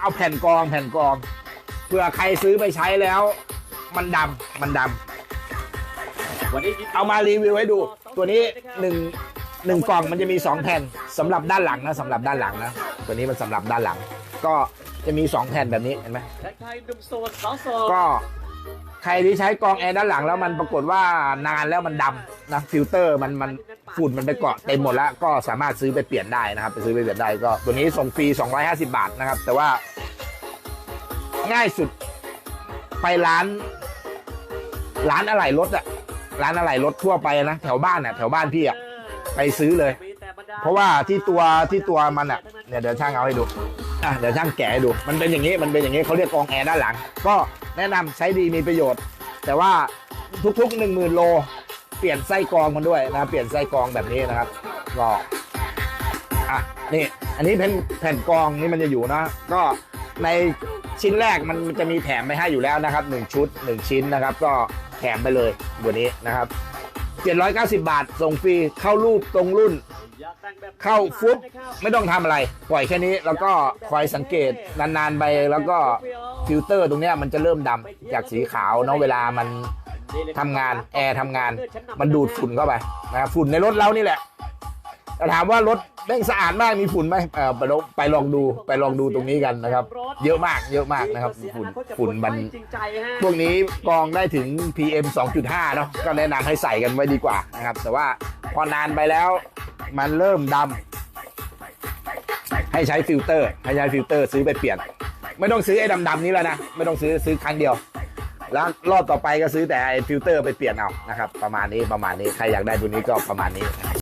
เอาแผ่นกองแผ่นกองเผื่อใครซื้อไปใช้แล้ว มันดำมันดำวันนี้เอามารีวิวให้ดู ตัวนี้หนึ่งหนึ่งกล่องมันจะมีสองแผ่นสำหรับด้านหลังนะสำหรับด้านหลังนะตัวนี้มันสำหรับด้านหลัง ก็จะมีสองแผ่นแบบนี้เห็นไหมก็ใครที่ใช้กองแอร์ด้านหลังแล้วมันปรากฏว่านานแล้วมันดำนะฟิลเตอร์มันมันฝุ่นมันไปเกาะเต็มหมดแล้วก็สามารถซื้อไปเปลี่ยนได้นะครับไปซื้อไปเปลี่ยนได้ก็ตัวนี้ส่งฟรี 250 บาทนะครับ แต่ว่า ง่ายสุด ไปร้าน ร้านอะไหล่รถอะร้านอะไหล่รถทั่วไปนะแถวบ้านอะแถวบ้านพี่อะไปซื้อเลยมีแต่บรรดาเพราะว่าที่ตัวที่ตัวมันอะเนี่ยเดี๋ยวช่างเอาให้ดูอะเดี๋ยวช่างแกะให้ดู มันเป็นอย่างนี้มันเป็นอย่างนี้เขาเรียกกรองแอร์ด้านหลัง ก็แนะนำใช้ดีมีประโยชน์ แต่ว่าทุกๆหนึ่งหมื่นโล เปลี่ยนไส้กรองมันด้วยนะเปลี่ยนไส้กรองแบบนี้นะครับก็อะนี่อันนี้เป็นแผ่นกรองนี่มันจะอยู่นะ ก็ ในชิ้นแรกมันจะมีแถมไปให้อยู่แล้วนะครับหนึ่งชุดหนึ่งชิ้นนะครับ ก็แถมไปเลยตัวนี้นะครับ 790 บาท ส่งฟรีเข้ารูปตรงรุ่น เข้าฟุตนะครับไม่ต้องทำอะไร ปล่อยแค่นี้แล้วก็คอยสังเกตนานๆไปแล้วก็ฟิลเตอร์ตรงนี้มันจะเริ่มดำจากสีขาวเนาะเวลามันทำงานแอร์ทำงาน มันดูดฝุ่นเข้าไปนะครับฝุ่นในรถเรานี่แหละแต่ถามว่ารถแม่งสะอาดมากมีฝุ่นไหมเออไปลองไปลองดูไปลองดูตรงนี้กันนะครับ เยอะมากเยอะมากนะครับฝุ่นฝุ่นมันจริงใจฮะพวกนี้กรองได้ถึง PM 2.5 เนาะก็แนะนำให้ใส่กันไว้ดีกว่านะครับ แต่ว่าพอนานไปแล้วมันเริ่มดำให้ใช้ฟิลเตอร์ ให้ใช้ฟิลเตอร์ซื้อไปเปลี่ยน ไม่ต้องซื้อไอ้ดำๆนี้แล้วนะ ไม่ต้องซื้อซื้อครั้งเดียวแล้วรอบต่อไปก็ซื้อแต่ไอ้ฟิลเตอร์ไปเปลี่ยนเอานะครับ ประมาณนี้ประมาณนี้ใครอยากได้ตัวนี้ก็ประมาณนี้นะครับ